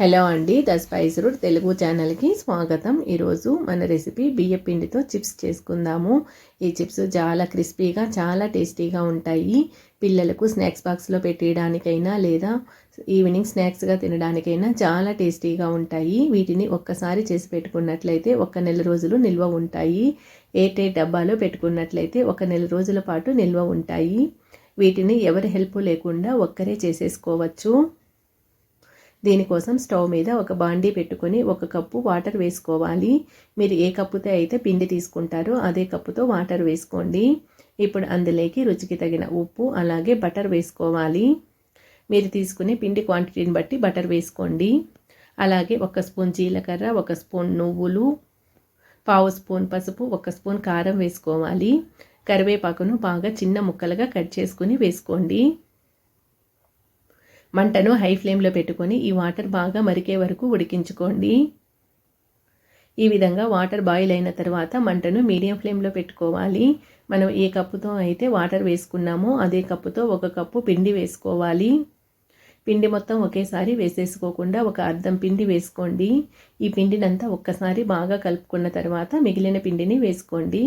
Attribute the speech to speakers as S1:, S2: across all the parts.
S1: Hello అండి the spice root Telugu ఛానల్కి స్వాగతం. ఈరోజు మన రెసిపీ బియ్య పిండితో చిప్స్ చేసుకుందాము. ఈ చిప్స్ చాలా క్రిస్పీగా చాలా టేస్టీగా ఉంటాయి. పిల్లలకు స్నాక్స్ బాక్స్లో పెట్టేయడానికైనా లేదా ఈవినింగ్ స్నాక్స్గా తినడానికైనా చాలా టేస్టీగా ఉంటాయి. వీటిని ఒక్కసారి చేసి పెట్టుకున్నట్లయితే ఒక నెల రోజులు నిల్వ ఉంటాయి. ఏటే డబ్బాలో పెట్టుకున్నట్లయితే ఒక నెల రోజుల పాటు నిల్వ ఉంటాయి. వీటిని ఎవరి హెల్ప్ లేకుండా ఒక్కరే చేసేసుకోవచ్చు. దీనికోసం స్టవ్ మీద ఒక బాండీ పెట్టుకొని ఒక కప్పు వాటర్ వేసుకోవాలి. మీరు ఏ కప్పుతో అయితే పిండి తీసుకుంటారో అదే కప్పుతో వాటర్ వేసుకోండి. ఇప్పుడు అందులోకి రుచికి తగిన ఉప్పు అలాగే బటర్ వేసుకోవాలి. మీరు తీసుకునే పిండి క్వాంటిటీని బట్టి బటర్ వేసుకోండి. అలాగే ఒక స్పూన్ జీలకర్ర ఒక స్పూన్ నువ్వులు పావు స్పూన్ పసుపు ఒక స్పూన్ కారం వేసుకోవాలి. కరివేపాకును బాగా చిన్న ముక్కలుగా కట్ చేసుకుని వేసుకోండి. మంటను హై ఫ్లేమ్లో పెట్టుకొని ఈ వాటర్ బాగా మరికే వరకు ఉడికించుకోండి. ఈ విధంగా వాటర్ బాయిల్ అయిన తర్వాత మంటను మీడియం ఫ్లేమ్లో పెట్టుకోవాలి. మనం ఏ కప్పుతో అయితే వాటర్ వేసుకున్నామో అదే కప్పుతో ఒక కప్పు పిండి వేసుకోవాలి. పిండి మొత్తం ఒకేసారి వేసేసుకోకుండా ఒక అర్ధం పిండి వేసుకోండి. ఈ పిండినంతా ఒక్కసారి బాగా కలుపుకున్న తర్వాత మిగిలిన పిండిని వేసుకోండి.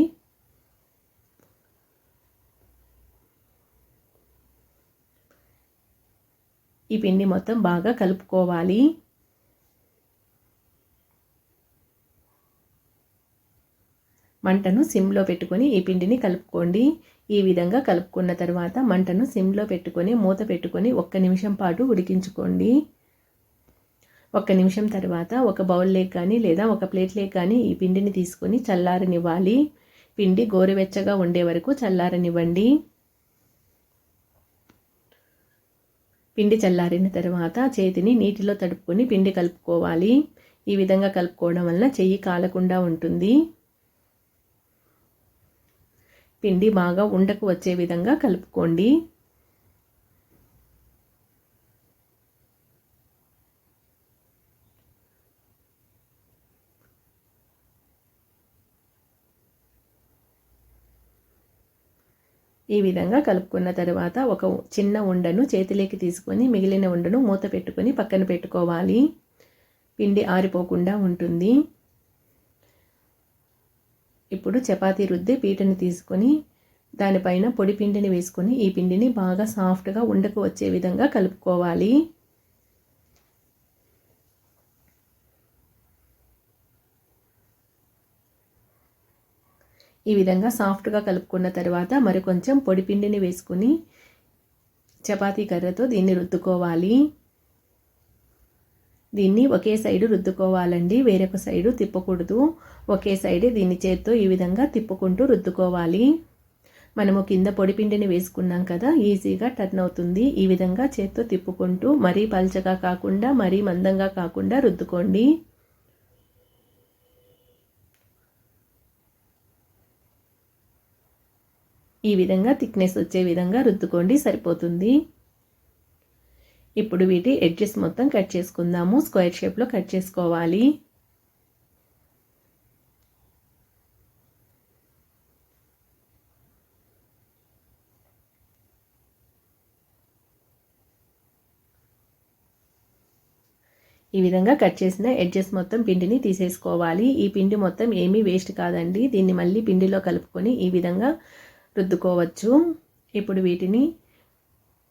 S1: ఈ పిండి మొత్తం బాగా కలుపుకోవాలి. మంటను సిమ్లో పెట్టుకొని ఈ పిండిని కలుపుకోండి. ఈ విధంగా కలుపుకున్న తర్వాత మంటను సిమ్లో పెట్టుకొని మూత పెట్టుకొని ఒక్క నిమిషం పాటు ఉడికించుకోండి. ఒక్క నిమిషం తర్వాత ఒక బౌల్లోకి కానీ లేదా ఒక ప్లేట్లోకి కానీ ఈ పిండిని తీసుకొని చల్లారనివ్వాలి. పిండి గోరువెచ్చగా ఉండే వరకు చల్లారనివ్వండి. పిండి చల్లారిన తర్వాత చేతిని నీటిలో తడుపుకొని పిండి కలుపుకోవాలి. ఈ విధంగా కలుపుకోవడం వలన చెయ్యి కాలకుండా ఉంటుంది. పిండి బాగా ఉండకు వచ్చే విధంగా కలుపుకోండి. ఈ విధంగా కలుపుకున్న తర్వాత ఒక చిన్న ఉండను చేతిలోకి తీసుకొని మిగిలిన ఉండను మూత పెట్టుకొని పక్కన పెట్టుకోవాలి. పిండి ఆరిపోకుండా ఉంటుంది. ఇప్పుడు చపాతీ రుద్ది పీటని తీసుకొని దానిపైన పొడి పిండిని వేసుకొని ఈ పిండిని బాగా సాఫ్ట్గా ఉండకు వచ్చే విధంగా కలుపుకోవాలి. ఈ విధంగా సాఫ్ట్గా కలుపుకున్న తర్వాత మరి కొంచెం వేసుకుని చపాతీ కర్రతో దీన్ని రుద్దుకోవాలి. దీన్ని ఒకే సైడు రుద్దుకోవాలండి. వేరొక సైడు తిప్పకూడదు. ఒకే సైడ్ దీన్ని చేత్తో ఈ విధంగా తిప్పుకుంటూ రుద్దుకోవాలి. మనము కింద పొడిపిండిని వేసుకున్నాం కదా ఈజీగా టర్న్ అవుతుంది. ఈ విధంగా చేత్తో తిప్పుకుంటూ మరీ పల్చగా కాకుండా మరీ మందంగా కాకుండా రుద్దుకోండి. ఈ విధంగా థిక్నెస్ వచ్చే విధంగా రుద్దుకోండి సరిపోతుంది. ఇప్పుడు వీటి ఎడ్జెస్ మొత్తం కట్ చేసుకుందాము స్క్వేర్ షేప్లో కట్ చేసుకోవాలి. ఈ విధంగా కట్ చేసిన ఎడ్జెస్ మొత్తం పిండిని తీసేసుకోవాలి. ఈ పిండి మొత్తం ఏమీ వేస్ట్ కాదండి. దీన్ని మళ్ళీ పిండిలో కలుపుకొని ఈ విధంగా రుద్దుకోవచ్చు. ఇప్పుడు వీటిని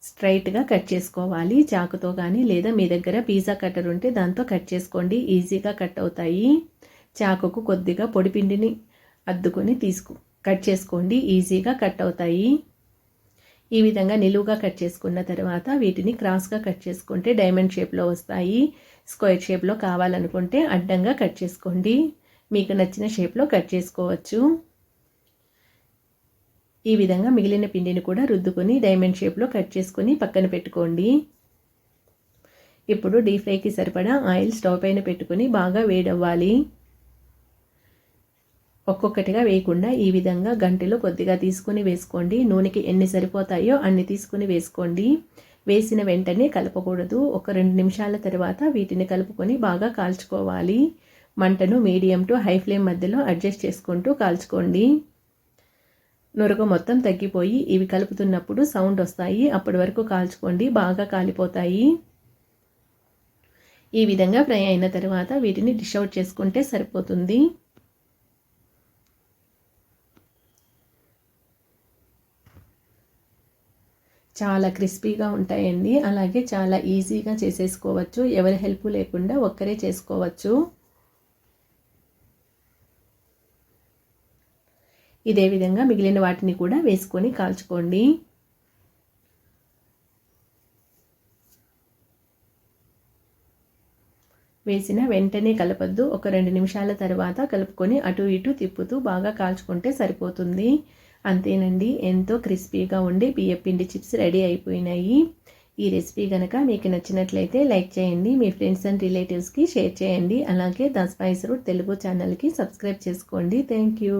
S1: స్ట్రైట్గా కట్ చేసుకోవాలి. చాకుతో కానీ లేదా మీ దగ్గర పిజ్జా కట్టర్ ఉంటే దాంతో కట్ చేసుకోండి. ఈజీగా కట్ అవుతాయి. చాకుకు కొద్దిగా పొడిపిండిని అద్దుకొని తీసుకు కట్ చేసుకోండి. ఈజీగా కట్ అవుతాయి. ఈ విధంగా నిలువుగా కట్ చేసుకున్న తర్వాత వీటిని క్రాస్గా కట్ చేసుకుంటే డైమండ్ షేప్లో వస్తాయి. స్క్వేర్ షేప్లో కావాలనుకుంటే అడ్డంగా కట్ చేసుకోండి. మీకు నచ్చిన షేప్లో కట్ చేసుకోవచ్చు. ఈ విధంగా మిగిలిన పిండిని కూడా రుద్దుకొని డైమండ్ షేప్లో కట్ చేసుకొని పక్కన పెట్టుకోండి. ఇప్పుడు డీప్ ఫ్రైకి సరిపడా ఆయిల్ స్టవ్ పైన పెట్టుకొని బాగా వేడవ్వాలి. ఒక్కొక్కటిగా వేయకుండా ఈ విధంగా గంటలో కొద్దిగా తీసుకుని వేసుకోండి. నూనెకి ఎన్ని సరిపోతాయో అన్ని తీసుకుని వేసుకోండి. వేసిన వెంటనే కలపకూడదు. ఒక రెండు నిమిషాల తర్వాత వీటిని కలుపుకొని బాగా కాల్చుకోవాలి. మంటను మీడియం టు హై ఫ్లేమ్ మధ్యలో అడ్జస్ట్ చేసుకుంటూ కాల్చుకోండి. నురగ మొత్తం తగ్గిపోయి ఇవి కలుపుతున్నప్పుడు సౌండ్ వస్తాయి. అప్పటి వరకు కాల్చుకోండి. బాగా కాలిపోతాయి. ఈ విధంగా ఫ్రై అయిన తర్వాత వీటిని డిష్ అవుట్ చేసుకుంటే సరిపోతుంది. చాలా క్రిస్పీగా ఉంటాయండి. అలాగే చాలా ఈజీగా చేసేసుకోవచ్చు. ఎవరి హెల్ప్ లేకుండా ఒక్కరే చేసుకోవచ్చు. ఇదే విధంగా మిగిలిన వాటిని కూడా వేసుకొని కాల్చుకోండి. వేసిన వెంటనే కలపద్దు. ఒక రెండు నిమిషాల తర్వాత కలుపుకొని అటు ఇటు తిప్పుతూ బాగా కాల్చుకుంటే సరిపోతుంది. అంతేనండి. ఎంతో క్రిస్పీగా ఉండి బియ్యపిండి చిప్స్ రెడీ అయిపోయినాయి. ఈ రెసిపీ కనుక మీకు నచ్చినట్లయితే లైక్ చేయండి మీ ఫ్రెండ్స్ అండ్ రిలేటివ్స్కి షేర్ చేయండి. అలాగే ద స్పైస్ రూట్ తెలుగు ఛానల్కి సబ్స్క్రైబ్ చేసుకోండి. Thank you.